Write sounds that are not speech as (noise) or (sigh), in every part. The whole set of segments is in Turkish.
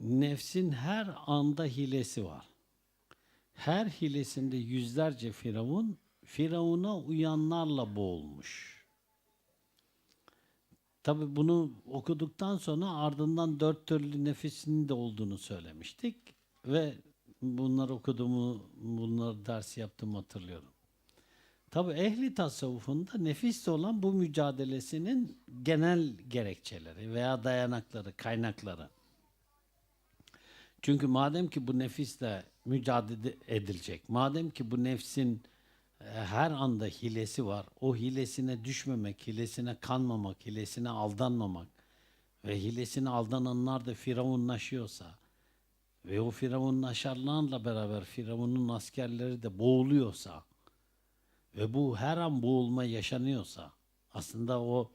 Nefsin her anda hilesi var. Her hilesinde yüzlerce firavun, firavuna uyanlarla boğulmuş. Tabi bunu okuduktan sonra ardından dört türlü nefisinin de olduğunu söylemiştik. Ve bunları okuduğumu, bunları ders yaptığımı hatırlıyorum. Tabi ehli tasavvufunda nefisle olan bu mücadelesinin genel gerekçeleri veya dayanakları, kaynakları. Çünkü madem ki bu nefisle mücadele edilecek, madem ki bu nefsin e, her anda hilesi var, o hilesine düşmemek, hilesine kanmamak, hilesine aldanmamak ve hilesine aldananlar da firavunlaşıyorsa ve o firavunlaşanlarla beraber firavunun askerleri de boğuluyorsa ve bu her an boğulma yaşanıyorsa aslında o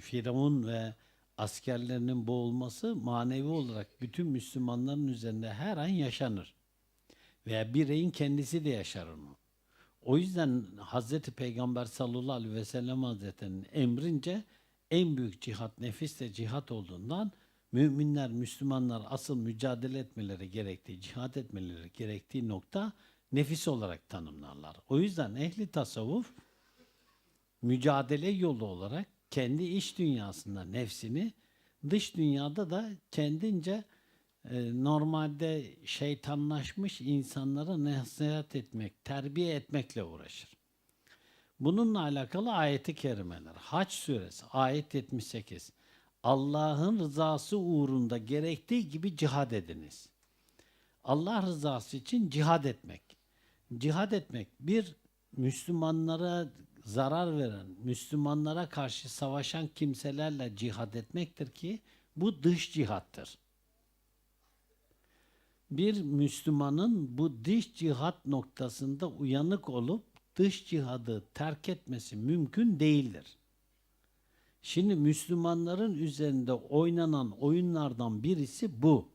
Firavun ve askerlerinin boğulması manevi olarak bütün Müslümanların üzerinde her an yaşanır. Veya bireyin kendisi de yaşar onu. O yüzden Hazreti Peygamber sallallahu aleyhi ve sellem Hazretleri'nin emrince en büyük cihat nefisle cihat olduğundan müminler, Müslümanlar asıl mücadele etmeleri gerektiği, cihat etmeleri gerektiği nokta nefis olarak tanımlarlar. O yüzden ehli tasavvuf mücadele yolu olarak kendi iç dünyasında nefsini, dış dünyada da kendince e, normalde şeytanlaşmış insanlara nasihat etmek, terbiye etmekle uğraşır. Bununla alakalı ayeti kerimeler. Haç suresi ayet 78. Allah'ın rızası uğrunda gerektiği gibi cihad ediniz. Allah rızası için cihad etmek. Cihad etmek bir Müslümanlara zarar veren, Müslümanlara karşı savaşan kimselerle cihad etmektir ki bu dış cihattır. Bir Müslümanın bu dış cihat noktasında uyanık olup dış cihadı terk etmesi mümkün değildir. Şimdi Müslümanların üzerinde oynanan oyunlardan birisi bu.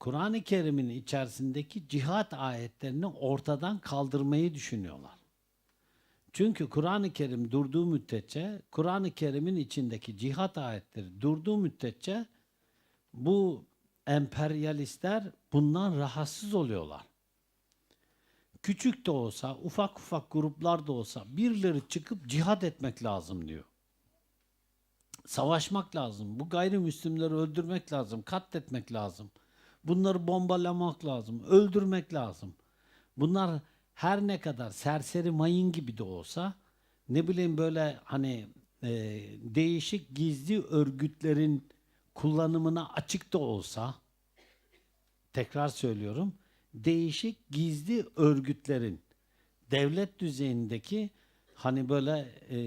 Kur'an-ı Kerim'in içerisindeki cihat ayetlerini ortadan kaldırmayı düşünüyorlar. Çünkü Kur'an-ı Kerim durduğu müddetçe, Kur'an-ı Kerim'in içindeki cihat ayetleri durduğu müddetçe bu emperyalistler bundan rahatsız oluyorlar. Küçük de olsa, ufak ufak gruplar da olsa birileri çıkıp cihat etmek lazım diyor. Savaşmak lazım. Bu gayrimüslimleri öldürmek lazım, katletmek lazım. Bunları bombalamak lazım, öldürmek lazım. Bunlar her ne kadar serseri mayın gibi de olsa ne bileyim böyle hani e, değişik gizli örgütlerin kullanımına açık da olsa tekrar söylüyorum değişik gizli örgütlerin devlet düzeyindeki hani böyle e,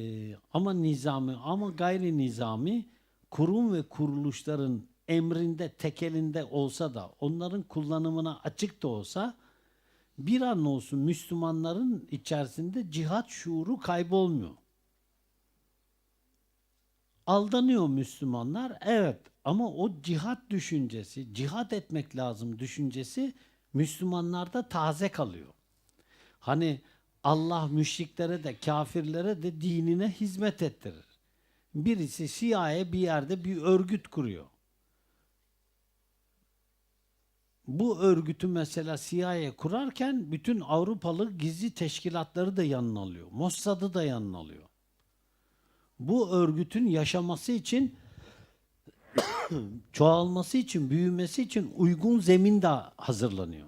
ama nizami ama gayri nizami kurum ve kuruluşların emrinde tekelinde olsa da onların kullanımına açık da olsa bir an olsun Müslümanların içerisinde cihat şuuru kaybolmuyor. Aldanıyor Müslümanlar evet ama o cihat düşüncesi, cihat etmek lazım düşüncesi Müslümanlarda taze kalıyor. Hani Allah müşriklere de kafirlere de dinine hizmet ettirir. Birisi CIA bir yerde bir örgüt kuruyor. Bu örgütü mesela CIA kurarken bütün Avrupalı gizli teşkilatları da yanına alıyor. Mossad'ı da yanına alıyor. Bu örgütün yaşaması için (coughs) çoğalması için, büyümesi için uygun zemin de hazırlanıyor.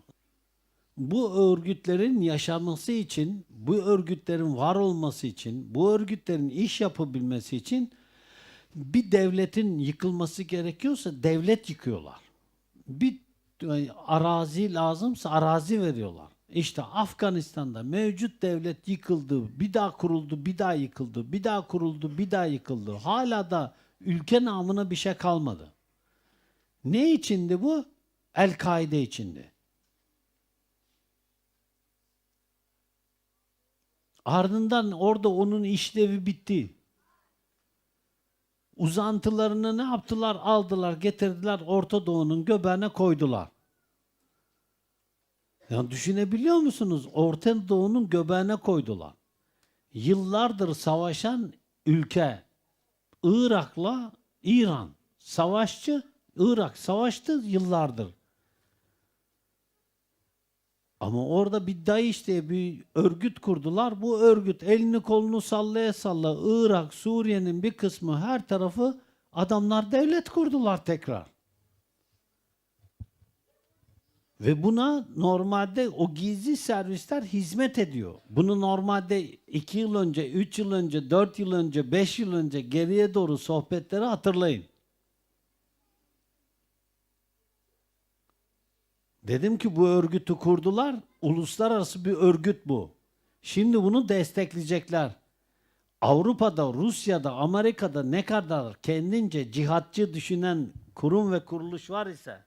Bu örgütlerin yaşaması için, bu örgütlerin var olması için, bu örgütlerin iş yapabilmesi için bir devletin yıkılması gerekiyorsa devlet yıkıyorlar. Bir arazi lazımsa arazi veriyorlar. İşte Afganistan'da mevcut devlet yıkıldı, bir daha kuruldu, bir daha yıkıldı, bir daha kuruldu, bir daha yıkıldı. Hala da ülke namına bir şey kalmadı. Ne içindi bu? El-Kaide içindi. Ardından orada onun işlevi bitti. Uzantılarını ne yaptılar? Aldılar, getirdiler Orta Doğu'nun göbeğine koydular. Ya düşünebiliyor musunuz? Orta Doğu'nun göbeğine koydular. Yıllardır savaşan ülke Irak'la İran savaşçı Irak savaştı yıllardır. Ama orada bir DAEŞ diye bir örgüt kurdular. Bu örgüt elini kolunu sallaya salla Irak, Suriye'nin bir kısmı her tarafı adamlar devlet kurdular tekrar. Ve buna normalde o gizli servisler hizmet ediyor. Bunu normalde iki yıl önce, üç yıl önce, dört yıl önce, beş yıl önce geriye doğru sohbetleri hatırlayın. Dedim ki bu örgütü kurdular. Uluslararası bir örgüt bu. Şimdi bunu destekleyecekler. Avrupa'da, Rusya'da, Amerika'da ne kadar kendince cihatçı düşünen kurum ve kuruluş var ise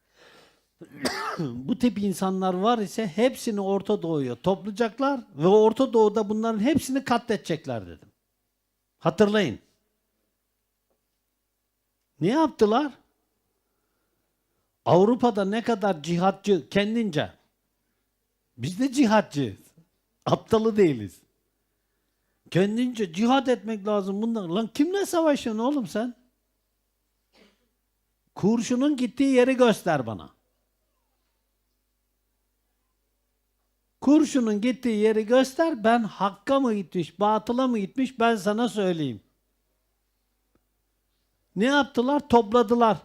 (coughs) bu tip insanlar var ise hepsini Orta Doğu'ya toplayacaklar ve Orta Doğu'da bunların hepsini katledecekler dedim. Hatırlayın. Ne yaptılar? Avrupa'da ne kadar cihatçı kendince. Biz de cihatçıyız. Aptalı değiliz. Kendince cihad etmek lazım bunlar. Lan kimle savaşıyorsun oğlum sen? Kurşunun gittiği yeri göster bana. Kurşunun gittiği yeri göster. Ben hakka mı gitmiş, batıla mı gitmiş ben sana söyleyeyim. Ne yaptılar? Topladılar.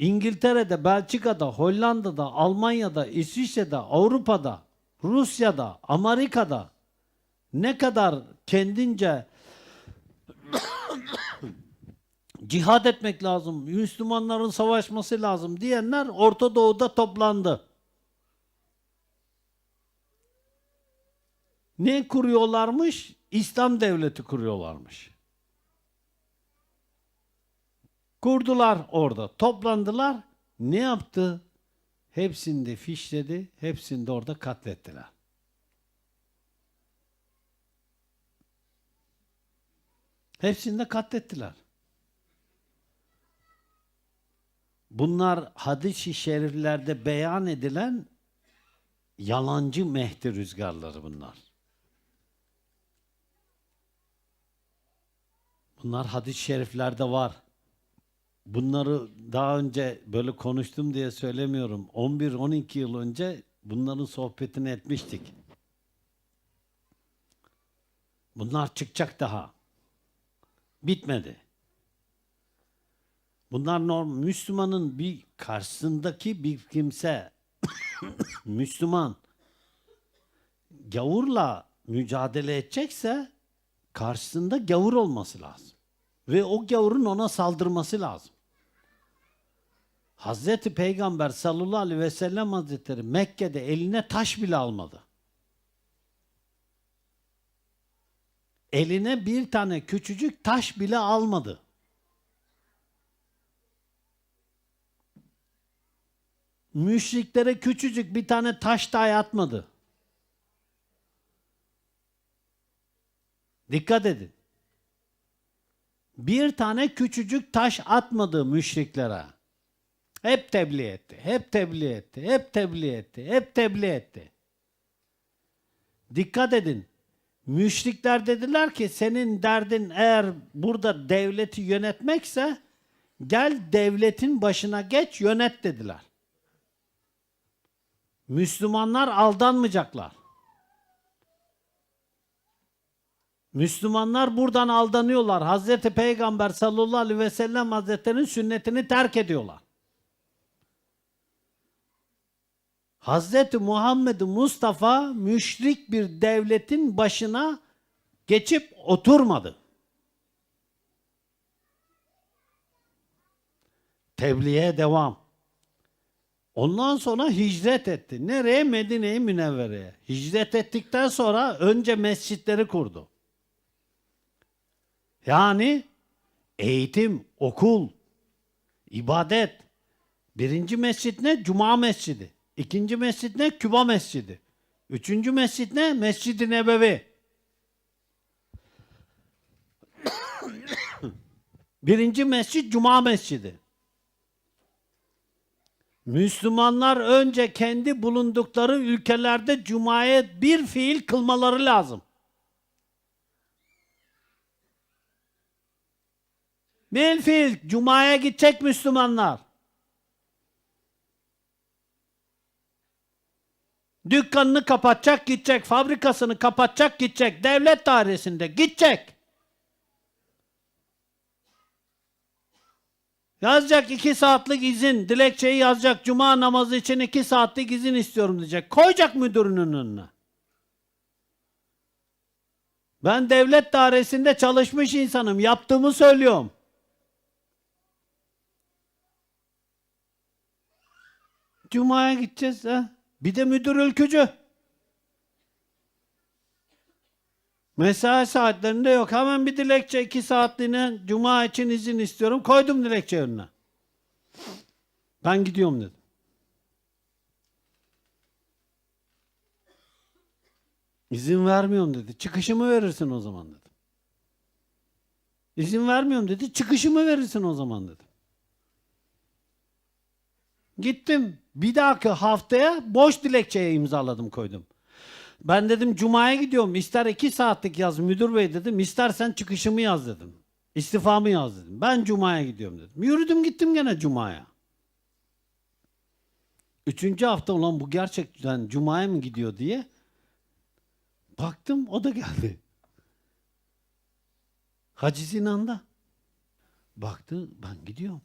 İngiltere'de, Belçika'da, Hollanda'da, Almanya'da, İsviçre'de, Avrupa'da, Rusya'da, Amerika'da ne kadar kendince (coughs) cihad etmek lazım, Müslümanların savaşması lazım diyenler Orta Doğu'da toplandı. Ne kuruyorlarmış? İslam devleti kuruyorlarmış. Kurdular orada. Toplandılar. Ne yaptı? Hepsini de fişledi. Hepsini de orada katlettiler. Hepsini de katlettiler. Bunlar hadis-i şeriflerde beyan edilen yalancı Mehdi rüzgarları bunlar. Bunlar hadis-i şeriflerde var. Bunları daha önce böyle konuştum diye söylemiyorum. 11-12 yıl önce bunların sohbetini etmiştik. Bunlar çıkacak daha. Bitmedi. Bunlar norm Müslümanın bir karşısındaki bir kimse (coughs) Müslüman gavurla mücadele edecekse karşısında gavur olması lazım. Ve o gavurun ona saldırması lazım. Hazreti Peygamber sallallahu aleyhi ve sellem hazretleri Mekke'de eline taş bile almadı. Eline bir tane küçücük taş bile almadı. Müşriklere küçücük bir tane taş dahi atmadı. Dikkat edin. Bir tane küçücük taş atmadı müşriklere. Hep tebliğ etti, hep tebliğ etti, hep tebliğ etti, hep tebliğ etti. Dikkat edin. Müşrikler dediler ki senin derdin eğer burada devleti yönetmekse gel devletin başına geç yönet dediler. Müslümanlar aldanmayacaklar. Müslümanlar buradan aldanıyorlar. Hazreti Peygamber sallallahu aleyhi ve sellem hazretlerinin sünnetini terk ediyorlar. Hazreti Muhammed Mustafa müşrik bir devletin başına geçip oturmadı. Tebliğe devam. Ondan sonra hicret etti. Nereye? Medine-i Münevvere'ye. Hicret ettikten sonra önce mescitleri kurdu. Yani eğitim, okul, ibadet. Birinci mescit ne? Cuma mescidi. İkinci mescit ne? Küba mescidi. Üçüncü mescit ne? Mescid-i Nebevi. (coughs) Birinci mescit Cuma mescidi. Müslümanlar önce kendi bulundukları ülkelerde Cuma'ya bir fiil kılmaları lazım. Bir fiil Cuma'ya gidecek Müslümanlar. Dükkanını kapatacak gidecek. Fabrikasını kapatacak gidecek. Devlet dairesinde gidecek. Yazacak iki saatlik izin. Dilekçeyi yazacak. Cuma namazı için iki saatlik izin istiyorum diyecek. Koyacak müdürünün önüne. Ben devlet dairesinde çalışmış insanım. Yaptığımı söylüyorum. Cuma'ya gideceğiz ha. Bir de müdür ülkücü. Mesai saatlerinde yok. Hemen bir dilekçe iki saatliğine cuma için izin istiyorum. Koydum dilekçe önüne. Ben gidiyorum dedim. İzin vermiyorum dedi. Çıkışımı verirsin o zaman dedim. İzin vermiyorum dedi. Çıkışımı verirsin o zaman dedim. Gittim. Bir dahaki haftaya boş dilekçeye imzaladım koydum. Ben dedim Cuma'ya gidiyorum. İster iki saatlik yaz müdür bey dedim. İstersen çıkışımı yaz dedim. İstifamı yaz dedim. Ben Cuma'ya gidiyorum dedim. Yürüdüm gittim gene Cuma'ya. Üçüncü hafta olan bu gerçekten Cuma'ya mı gidiyor diye baktım o da geldi. Hacı Sinan'da. Baktı ben gidiyorum.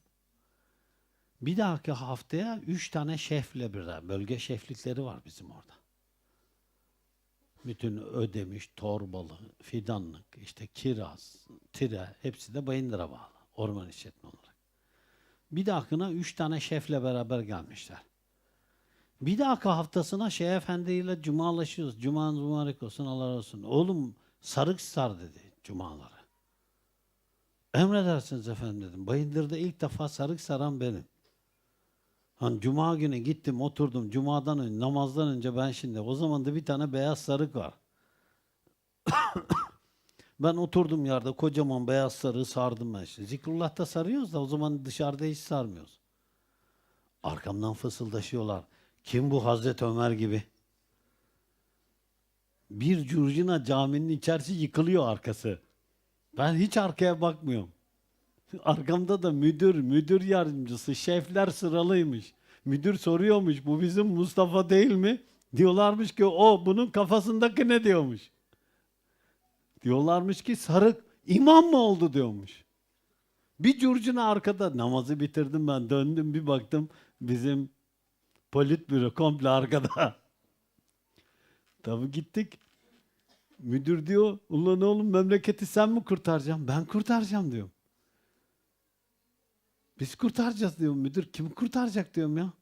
Bir dahaki haftaya üç tane şefle birden, bölge şeflikleri var bizim orada. Bütün Ödemiş, Torbalı, Fidanlık, işte Kiraz, Tire hepsi de Bayındır'a bağlı. Orman işletme olarak. Bir dahakına üç tane şefle beraber gelmişler. Bir dahaki haftasına Şeyh Efendi ile cumalaşıyoruz. Cuma mübarek olsun Allah razı olsun. Oğlum sarık sar dedi cumaları. Emredersiniz efendim dedim. Bayındır'da ilk defa sarık saran benim. Hani cuma günü gittim oturdum cumadan önce namazdan önce ben şimdi o zaman da bir tane beyaz sarık var. (coughs) ben oturdum yerde kocaman beyaz sarığı sardım ben şimdi. Zikrullah'ta sarıyoruz da o zaman dışarıda hiç sarmıyoruz. Arkamdan fısıldaşıyorlar. Kim bu Hazreti Ömer gibi? Bir curcuna caminin içerisi yıkılıyor arkası. Ben hiç arkaya bakmıyorum. Arkamda da müdür, müdür yardımcısı, şefler sıralıymış. Müdür soruyormuş, bu bizim Mustafa değil mi? Diyorlarmış ki o, bunun kafasındaki ne diyormuş? Diyorlarmış ki sarık, imam mı oldu diyormuş. Bir curcuna arkada, namazı bitirdim ben, döndüm bir baktım, bizim politbüro komple arkada. (laughs) Tabii gittik. Müdür diyor, ulan oğlum memleketi sen mi kurtaracaksın? Ben kurtaracağım diyorum. Biz kurtaracağız diyorum müdür. Kim kurtaracak diyorum ya.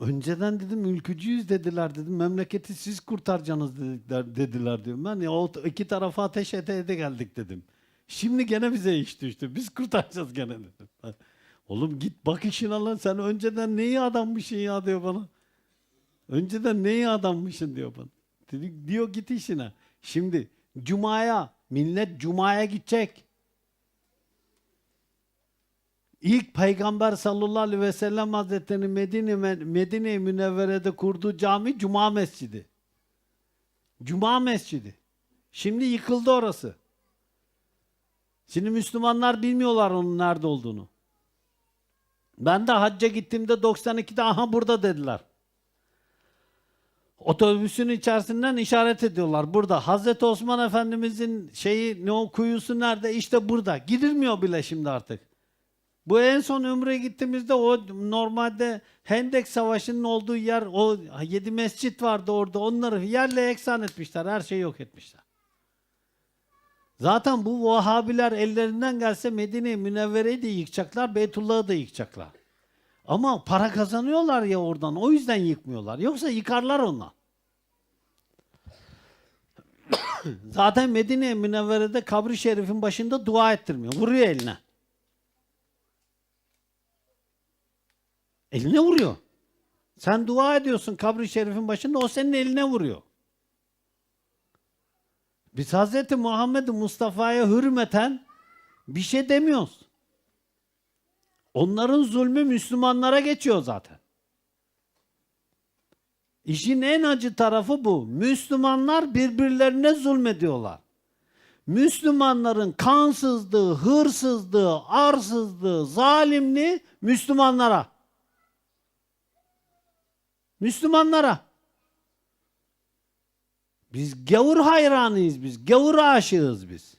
Önceden dedim ülkücüyüz dediler dedim. Memleketi siz kurtaracaksınız dediler, dediler diyorum. Ben ya iki tarafa ateş ede ede geldik dedim. Şimdi gene bize iş düştü. Biz kurtaracağız gene dedim. Oğlum git bak işin lan sen önceden neyi adammışsın ya diyor bana. Önceden neyi adammışsın diyor bana. Dedi, diyor git işine. Şimdi Cuma'ya millet Cuma'ya gidecek. İlk Peygamber sallallahu aleyhi ve sellem Hazretleri'nin Medine, Medine-i Münevvere'de kurduğu cami Cuma Mescidi. Cuma Mescidi. Şimdi yıkıldı orası. Şimdi Müslümanlar bilmiyorlar onun nerede olduğunu. Ben de hacca gittiğimde 92'de aha burada dediler. Otobüsün içerisinden işaret ediyorlar. Burada Hazreti Osman Efendimizin şeyi ne o kuyusu nerede? İşte burada. Gidilmiyor bile şimdi artık. Bu en son Ümre'ye gittiğimizde o normalde Hendek Savaşı'nın olduğu yer o yedi mescit vardı orada. Onları yerle eksan etmişler. Her şeyi yok etmişler. Zaten bu Vahabiler ellerinden gelse Medine-i Münevvere'yi de yıkacaklar, Beytullah'ı da yıkacaklar. Ama para kazanıyorlar ya oradan. O yüzden yıkmıyorlar. Yoksa yıkarlar onlar. (coughs) Zaten Medine-i Münevvere'de kabri şerifin başında dua ettirmiyor. Vuruyor eline. Eline vuruyor. Sen dua ediyorsun kabri şerifin başında o senin eline vuruyor. Biz Hz. Muhammed Mustafa'ya hürmeten bir şey demiyoruz. Onların zulmü Müslümanlara geçiyor zaten. İşin en acı tarafı bu. Müslümanlar birbirlerine zulmediyorlar. Müslümanların kansızlığı, hırsızlığı, arsızlığı, zalimliği Müslümanlara. Müslümanlara. Biz gavur hayranıyız biz. Gavur aşığız biz.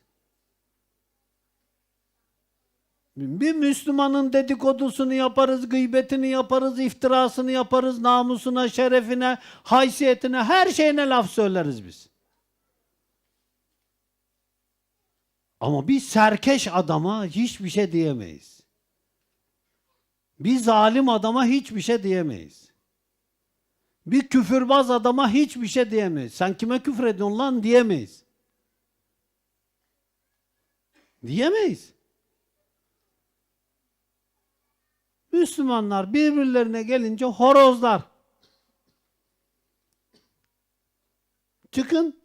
Bir Müslümanın dedikodusunu yaparız, gıybetini yaparız, iftirasını yaparız, namusuna, şerefine, haysiyetine, her şeyine laf söyleriz biz. Ama bir serkeş adama hiçbir şey diyemeyiz. Bir zalim adama hiçbir şey diyemeyiz. Bir küfürbaz adama hiçbir şey diyemeyiz. Sen kime küfür ediyorsun lan diyemeyiz. Diyemeyiz. Müslümanlar birbirlerine gelince horozlar. Çıkın.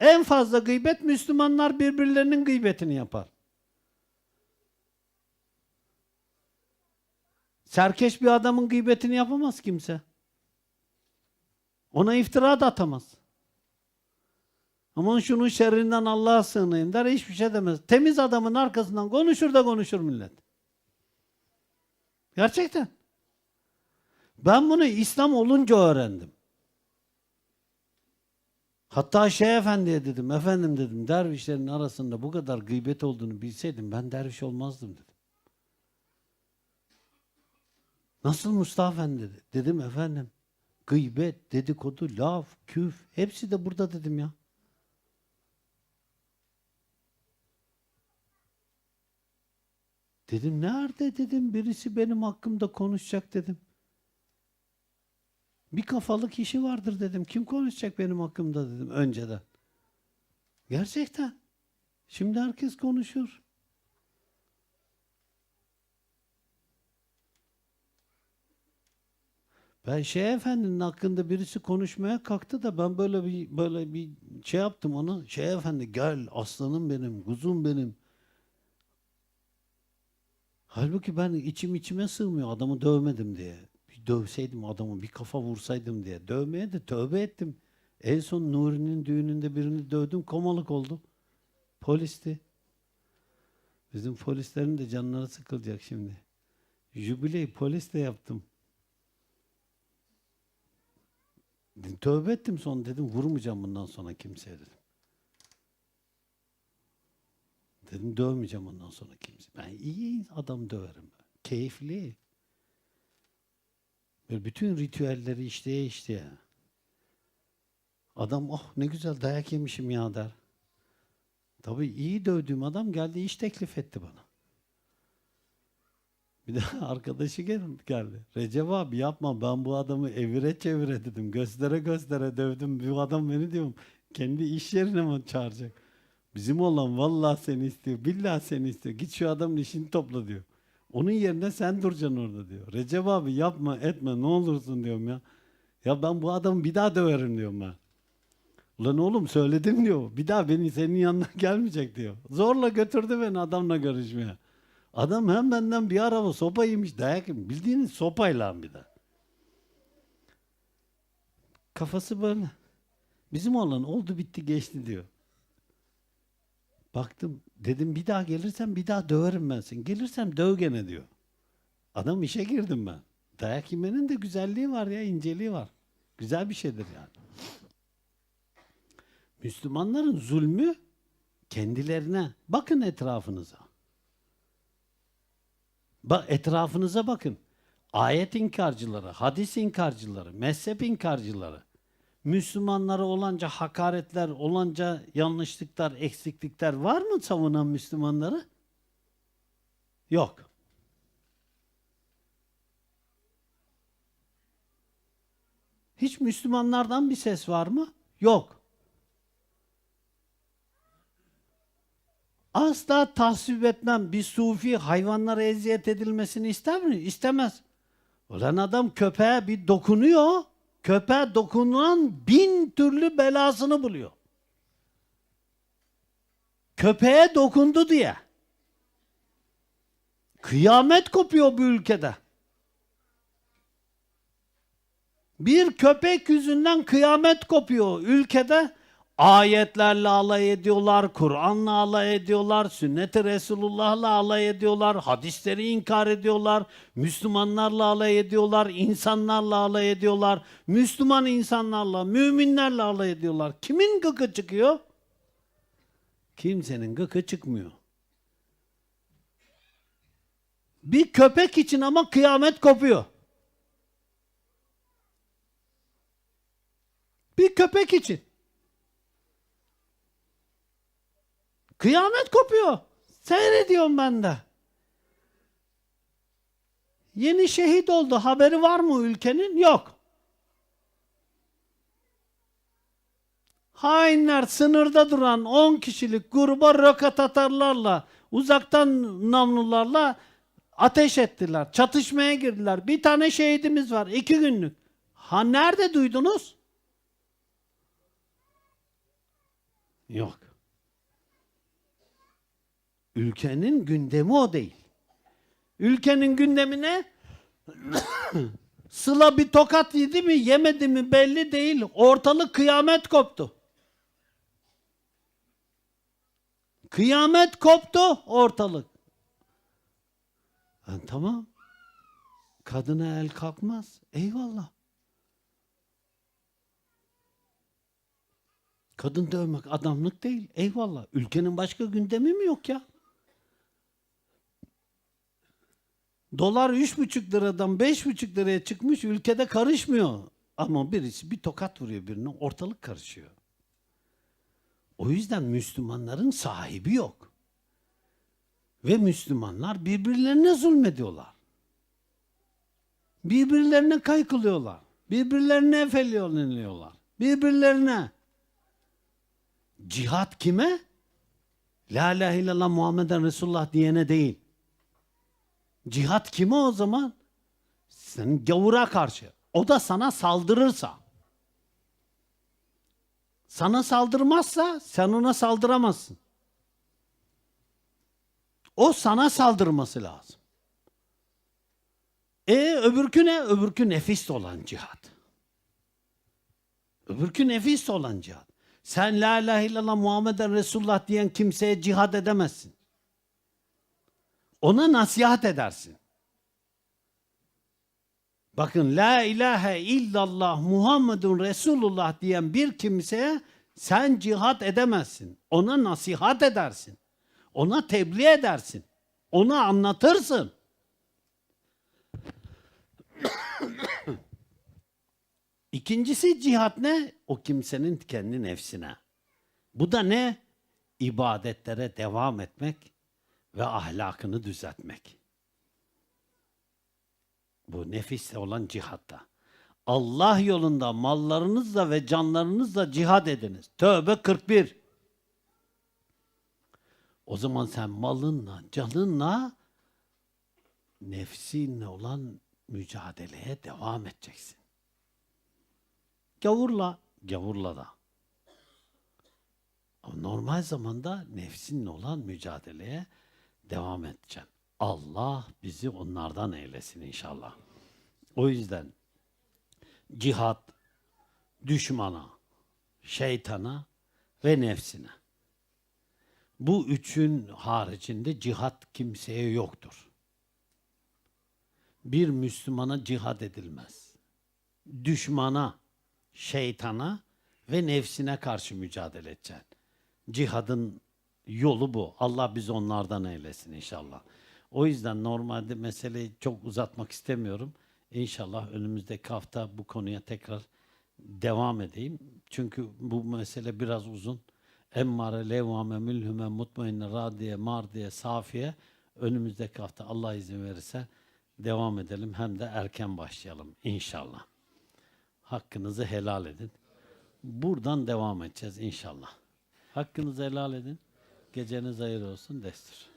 En fazla gıybet Müslümanlar birbirlerinin gıybetini yapar. Serkeş bir adamın gıybetini yapamaz kimse. Ona iftira da atamaz. Aman şunun şerrinden Allah'a sığınayım der hiçbir şey demez. Temiz adamın arkasından konuşur da konuşur millet. Gerçekten. Ben bunu İslam olunca öğrendim. Hatta Şeyh Efendi'ye dedim, efendim dedim, dervişlerin arasında bu kadar gıybet olduğunu bilseydim ben derviş olmazdım dedim. Nasıl Mustafa Efendi dedi. Dedim efendim, gıybet, dedikodu, laf, küf, hepsi de burada dedim ya. Dedim nerede dedim birisi benim hakkımda konuşacak dedim. Bir kafalı kişi vardır dedim. Kim konuşacak benim hakkımda dedim önceden. Gerçekten. Şimdi herkes konuşur. Ben şey efendinin hakkında birisi konuşmaya kalktı da ben böyle bir böyle bir şey yaptım ona. Şey efendi gel aslanım benim, kuzum benim. Halbuki ben içim içime sığmıyor adamı dövmedim diye. Bir dövseydim adamı bir kafa vursaydım diye. Dövmeye de tövbe ettim. En son Nuri'nin düğününde birini dövdüm komalık oldu. Polisti. Bizim polislerin de canları sıkılacak şimdi. Jübileyi polisle yaptım. Dedim, Tövbe ettim sonra dedim vurmayacağım bundan sonra kimseye dedim. Dedim dövmeyeceğim ondan sonra kimse. Ben iyi adam döverim. Keyifli. Böyle bütün ritüelleri işleye işleye. Adam oh ne güzel dayak yemişim ya der. Tabii iyi dövdüğüm adam geldi iş teklif etti bana. Bir de (laughs) arkadaşı gel- geldi. Recep abi yapma ben bu adamı evire çevire dedim. Göstere göstere dövdüm. Bu adam beni diyorum kendi iş yerine mi çağıracak? Bizim olan vallahi seni istiyor. Billahi seni istiyor. Git şu adamın işini topla diyor. Onun yerine sen duracaksın orada diyor. Recep abi yapma etme ne olursun diyorum ya. Ya ben bu adamı bir daha döverim diyorum ben. Ulan oğlum söyledim diyor. Bir daha beni senin yanına (laughs) gelmeyecek diyor. Zorla götürdü beni adamla görüşmeye. Adam hem benden bir araba sopa yemiş dayak yemiş. Bildiğiniz sopayla bir de. Kafası böyle. Bizim olan oldu bitti geçti diyor. Baktım dedim bir daha gelirsen bir daha döverim ben seni. Gelirsem döv gene diyor. Adam işe girdim ben. Dayak yemenin de güzelliği var ya inceliği var. Güzel bir şeydir yani. Müslümanların zulmü kendilerine. Bakın etrafınıza. Bak etrafınıza bakın. Ayet inkarcıları, hadis inkarcıları, mezhep inkarcıları, Müslümanlara olanca hakaretler, olanca yanlışlıklar, eksiklikler var mı savunan Müslümanları? Yok. Hiç Müslümanlardan bir ses var mı? Yok. Asla tasvip etmem. Bir sufi hayvanlara eziyet edilmesini ister mi? İstemez. Ulan adam köpeğe bir dokunuyor. Köpeğe dokunan bin türlü belasını buluyor. Köpeğe dokundu diye. Kıyamet kopuyor bu ülkede. Bir köpek yüzünden kıyamet kopuyor ülkede. Ayetlerle alay ediyorlar, Kur'an'la alay ediyorlar, sünnet-i Resulullah'la alay ediyorlar, hadisleri inkar ediyorlar, Müslümanlarla alay ediyorlar, insanlarla alay ediyorlar, Müslüman insanlarla, müminlerle alay ediyorlar. Kimin gıkı çıkıyor? Kimsenin gıkı çıkmıyor. Bir köpek için ama kıyamet kopuyor. Bir köpek için. Kıyamet kopuyor. Seyrediyorum ben de. Yeni şehit oldu. Haberi var mı ülkenin? Yok. Hainler sınırda duran 10 kişilik gruba roket atarlarla, uzaktan namlularla ateş ettiler. Çatışmaya girdiler. Bir tane şehidimiz var. iki günlük. Ha nerede duydunuz? Yok. Ülkenin gündemi o değil. Ülkenin gündemine (coughs) Sıla bir tokat yedi mi yemedi mi belli değil. Ortalık kıyamet koptu. Kıyamet koptu ortalık. Ha, tamam. Kadına el kalkmaz. Eyvallah. Kadın dövmek adamlık değil. Eyvallah. Ülkenin başka gündemi mi yok ya? Dolar üç buçuk liradan beş buçuk liraya çıkmış ülkede karışmıyor. Ama birisi bir tokat vuruyor birine ortalık karışıyor. O yüzden Müslümanların sahibi yok. Ve Müslümanlar birbirlerine zulmediyorlar. Birbirlerine kaykılıyorlar. Birbirlerine efeliyorlar. Birbirlerine. Cihat kime? La ilahe illallah Muhammeden Resulullah diyene değil. Cihat kime o zaman? Senin gavura karşı. O da sana saldırırsa. Sana saldırmazsa sen ona saldıramazsın. O sana saldırması lazım. E öbürkü ne? Öbürkü nefis olan cihat. Öbürkü nefis olan cihat. Sen la ilahe illallah Muhammeden Resulullah diyen kimseye cihat edemezsin. Ona nasihat edersin. Bakın la ilahe illallah Muhammedun Resulullah diyen bir kimseye sen cihat edemezsin. Ona nasihat edersin. Ona tebliğ edersin. Ona anlatırsın. (coughs) İkincisi cihat ne? O kimsenin kendi nefsine. Bu da ne? İbadetlere devam etmek ve ahlakını düzeltmek. Bu nefisle olan cihatta. Allah yolunda mallarınızla ve canlarınızla cihad ediniz. Tövbe 41. O zaman sen malınla, canınla nefsinle olan mücadeleye devam edeceksin. Gavurla, gavurla da. Ama normal zamanda nefsinle olan mücadeleye devam edeceksin. Allah bizi onlardan eylesin inşallah. O yüzden cihat düşmana, şeytana ve nefsine. Bu üçün haricinde cihat kimseye yoktur. Bir Müslümana cihat edilmez. Düşmana, şeytana ve nefsine karşı mücadele edeceksin. Cihadın yolu bu. Allah biz onlardan eylesin inşallah. O yüzden normalde meseleyi çok uzatmak istemiyorum. İnşallah önümüzdeki hafta bu konuya tekrar devam edeyim. Çünkü bu mesele biraz uzun. Emmare, levvame, mülhüme, mutmainne, radiye, mardiye, safiye. Önümüzdeki hafta Allah izin verirse devam edelim. Hem de erken başlayalım inşallah. Hakkınızı helal edin. Buradan devam edeceğiz inşallah. Hakkınızı helal edin. Geceniz hayır olsun destur.